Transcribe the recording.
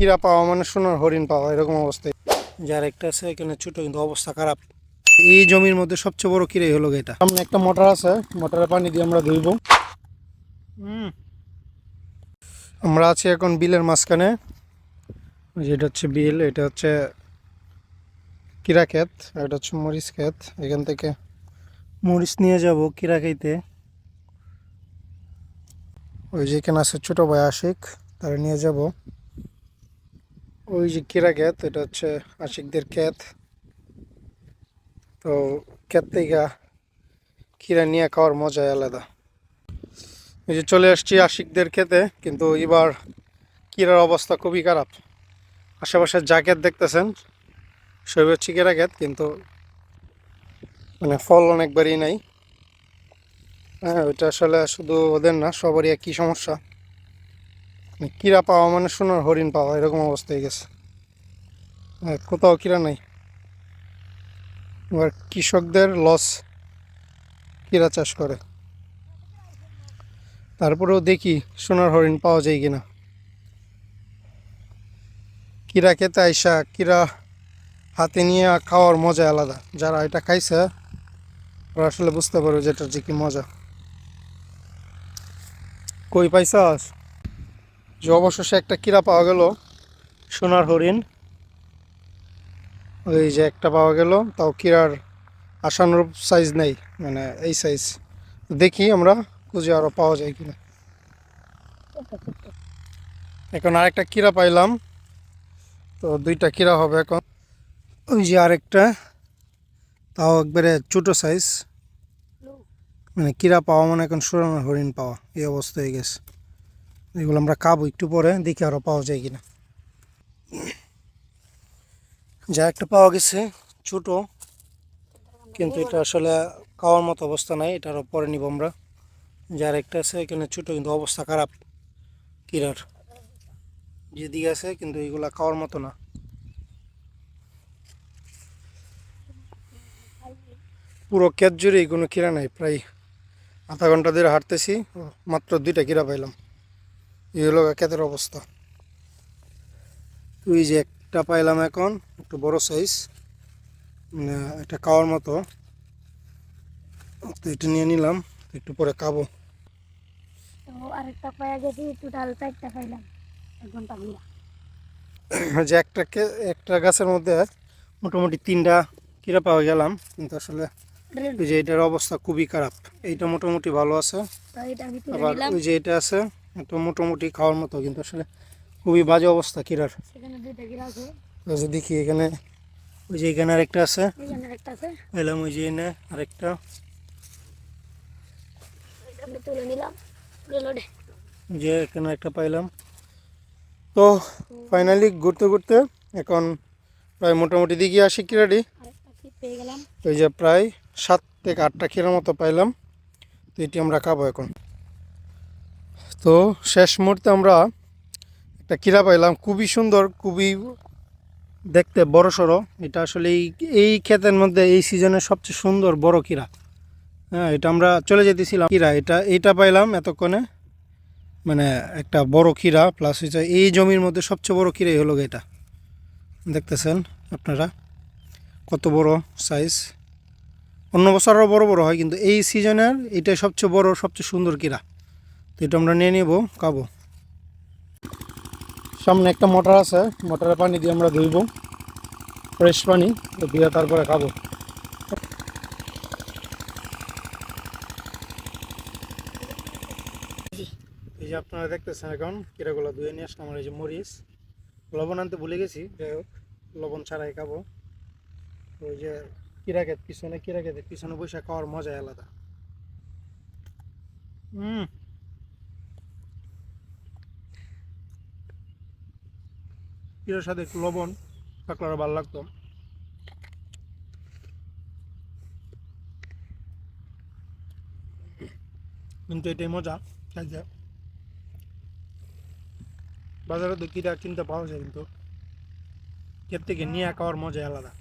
কিরা পাওয়া মানে সোনার হরিণ পাওয়া এরকম অবস্থায়। যার একটা আছে এখানে ছোট কিন্তু অবস্থা খারাপ। এই জমির মধ্যে সবচেয়ে বড় কিরাই হলো এটা সামনে একটা মোটর আছে মোটরের পানি দিয়ে আমরা ধুইব। আমরা আছি এখন বিলের মাঝখানে। এটা হচ্ছে বিল এটা হচ্ছে কিরা ক্ষেত আর এটা হচ্ছে মরিচ ক্ষেত। এখান থেকে মরিচ নিয়ে যাব কিরা খাইতে। ওই যে এখানে আছে ছোট ভাই আশিক তারা নিয়ে যাব। ওই যে কিরা ক্ষেত এটা হচ্ছে আশিকদের ক্ষেত তো ক্ষেত থেকে কিরা নিয়ে খাওয়ার মজাই আলাদা। এই যে চলে আসছি আশিকদের খেতে কিন্তু এবার কিরার অবস্থা খুবই খারাপ। আশেপাশে যা ক্ষেত দেখতেছেন সব হচ্ছে কিরা ক্ষেত কিন্তু মানে ফল অনেকবারই নাই। হ্যাঁ ওইটা আসলে শুধু ওদের না, সবারই একই সমস্যা। কিরা পাওয়া মানে সোনার হরিণ পাওয়া, এরকম অবস্থা হয়ে গেছে কোথাও কিরা নাই। এবার কৃষকদের লস কিরা চাষ করে। তারপরেও দেখি সোনার হরিণ পাওয়া যায় কিনা। কিরা খেতে আইসা, কিরা হাতে নিয়ে খাওয়ার মজা আলাদা। যারা এটা খাইছে, ওরা আসলে বুঝতে পারবে যে এটার যে কি মজা। কই পাইছাস? যে অবশেষে একটা কিরা পাওয়া গেল, সোনার হরিণ। ওই যে একটা পাওয়া গেল, তাও কিরার আশানুরূপ সাইজ নেই মানে এই সাইজ দেখি আমরা, খুঁজে আরও পাওয়া যায় কিনা। এখন আরেকটা কিরা পাইলাম, তো দুইটা কিরা হবে এখন। ওই যে আরেকটা, তাও একবারে ছোটো সাইজ মানে কিরা পাওয়া মানে এখন সুরানোর হরিণ পাওয়া, এই অবস্থা হয়ে গেছে। এগুলো আমরা খাব একটু পরে, দেখি আরও পাওয়া যায় কিনা। যা একটা পাওয়া গেছে, ছোট, কিন্তু এটা আসলে খাওয়ার মতো অবস্থা নাই, এটা আরও পরে নিব আমরা। যার একটা আছে, এখানে ছোট, কিন্তু অবস্থা খারাপ, কিরার। যেদিকে আছে, কিন্তু এগুলা খাওয়ার মতো না। পুরো ক্ষেত জুড়েই কোনো কিরা নাই, প্রায় আধা ঘণ্টা ধরে হাঁটতেছি, মাত্র দুইটা কিরা পাইলাম। এই হলো ক্ষেতের অবস্থা। তুই যে একটা পাইলাম এখন একটু বড় সাইজ মানে এটা খাওয়ার মতো। তো এটা নিয়ে নিলাম একটু পরে খাব। আরেকটা পায়া গেছি টোটাল চারটা পাইলাম এক ঘণ্টা যে একটা একটা গাছের মধ্যে মোটামুটি তিনটা কিরা পাওয়া গেলাম কিন্তু আসলে ওই যে এটার অবস্থা খুবই খারাপ। এইটা মোটামুটি ভালো আছে। আবার ওই যে এটা আছে এটা মোটামুটি খাওয়ার মতো কিন্তু আসলে খুবই বাজে অবস্থা কিরার। আছে। দেখি এখানে ওই যে এখানে আরেকটা আছে। এখানে একটা আছে। এলাম ওই যে এনে আরেকটা। যে এখানে একটা পাইলাম। তো ফাইনালি ঘুরতে ঘুরতে এখন প্রায় মোটামুটি দিকে আসি কিরাডি। ওই যে প্রায় সাত থেকে আটটা কিলোর মতো পাইলাম। তো এটি আমরা খাব এখন। তো শেষ মুহূর্তে আমরা একটা কিরা পাইলাম। খুবই সুন্দর, খুবই দেখতে বড় সড়ো এটা আসলে এই এই ক্ষেতের মধ্যে এই সিজনের সবচেয়ে সুন্দর বড় কিরা হ্যাঁ এটা আমরা চলে যেতেছিলাম। কিরা এটা এইটা পাইলাম এতক্ষণে। মানে একটা বড় কিরা প্লাস হচ্ছে এই জমির মধ্যে সবচেয়ে বড় কিরাই হলো এটা। দেখতেছেন আপনারা? কত বড় সাইজ অন্য বছর আরও বড় বড় হয়, কিন্তু এই সিজনের এটাই সবচেয়ে বড়, সবচেয়ে সুন্দর কিরা তো এটা আমরা নিয়ে নেব, খাব। সামনে একটা মোটর আছে, মোটরের পানি দিয়ে আমরা ধুইব, ফ্রেশ পানি দিয়ে তারপরে খাব। এই যে আপনারা দেখতেছেন এখন, কিরাগুলো ধুয়ে নিয়ে আসলাম এই যে মরিচ। লবণ আনতে ভুলে গেছি, যাই হোক, লবণ ছাড়াই খাব। ওই যে কিরাকেত পিছনে কিরাকেতের পিছনে বসে খাওয়ার মজাই আলাদা। হুম কিরার সাথে একটু লবণ, থাকলে আরও ভালো লাগতো। কিন্তু এটাই মজা খাইতে বাজারে তো কিনতে পাওয়া যায় কিন্তু ক্ষেত থেকে নিয়ে খাওয়ার মজা আলাদা।